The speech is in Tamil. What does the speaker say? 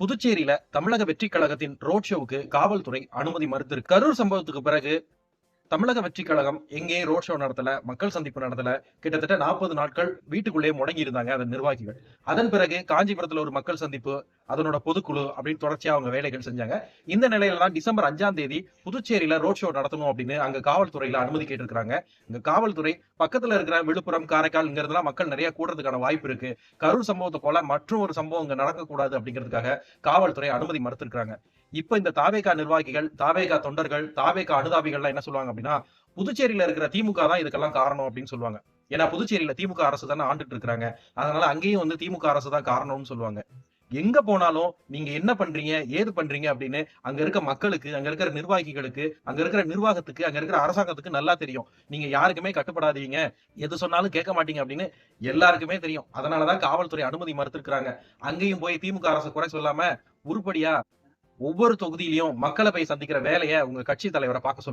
புதுச்சேரியில தமிழக வெற்றி கழகத்தின் ரோட் ஷோவுக்கு காவல்துறை அனுமதி மறுத்திருக்கு. கரூர் சம்பவத்துக்கு பிறகு தமிழக வெற்றி கழகம் எங்கேயும் ரோட் ஷோ நடத்தல மக்கள் சந்திப்பு நடத்தல கிட்டத்தட்ட நாற்பது நாட்கள் வீட்டுக்குள்ளேயே முடங்கி இருந்தாங்க அதன் நிர்வாகிகள். அதன் பிறகு காஞ்சிபுரத்துல ஒரு மக்கள் சந்திப்பு அதனோட பொதுக்குழு அப்படின்னு தொடர்ச்சியா அவங்க வேலைகள் செஞ்சாங்க. இந்த நிலையில தான் டிசம்பர் அஞ்சாம் தேதி புதுச்சேரியில ரோட் ஷோ நடத்தணும் அப்படின்னு அங்க காவல்துறையில அனுமதி கேட்டிருக்காங்க இங்க காவல்துறை பக்கத்துல இருக்கிற விழுப்புரம் காரைக்கால் இங்கிறதுலாம் மக்கள் நிறைய கூடுறதுக்கான வாய்ப்பு இருக்கு. கரூர் சம்பவத்தை போல மற்றும் ஒரு சம்பவம் இங்க நடக்கக்கூடாது அப்படிங்கிறதுக்காக காவல்துறை அனுமதி மறுத்திருக்காங்க இப்ப இந்த தாவேகா நிர்வாகிகள் தாவேகா தொண்டர்கள் தாவேகா அனுதாபிகள்லாம் என்ன சொல்லுவாங்க அப்படின்னா புதுச்சேரியில இருக்கிற திமுக தான் இதுக்கெல்லாம் காரணம் அப்படின்னு சொல்லுவாங்க. ஏன்னா புதுச்சேரியில திமுக அரசு தானே ஆண்டுட்டு இருக்கிறாங்க. அதனால அங்கேயும் வந்து திமுக அரசு தான் காரணம்னு சொல்லுவாங்க. எங்க போனாலும் நீங்க என்ன பண்றீங்க ஏது பண்றீங்க அப்படின்னு அங்க இருக்க மக்களுக்கு அங்க இருக்கிற நிர்வாகிகளுக்கு அங்க இருக்கிற நிர்வாகத்துக்கு அங்க இருக்கிற அரசாங்கத்துக்கு நல்லா தெரியும். நீங்க யாருக்குமே கட்டுப்படாதீங்க. எது சொன்னாலும் கேட்க மாட்டீங்க அப்படின்னு எல்லாருக்குமே தெரியும். அதனாலதான் காவல்துறை அனுமதி மறுத்திருக்கிறாங்க. அங்கேயும் போய் திமுக அரசு குறை சொல்லாம உருப்படியா ஒவ்வொரு தொகுதியிலையும் மக்களை போய் சந்திக்கிற வேலையை உங்க கட்சி தலைவரை பார்க்க சொல்லுங்க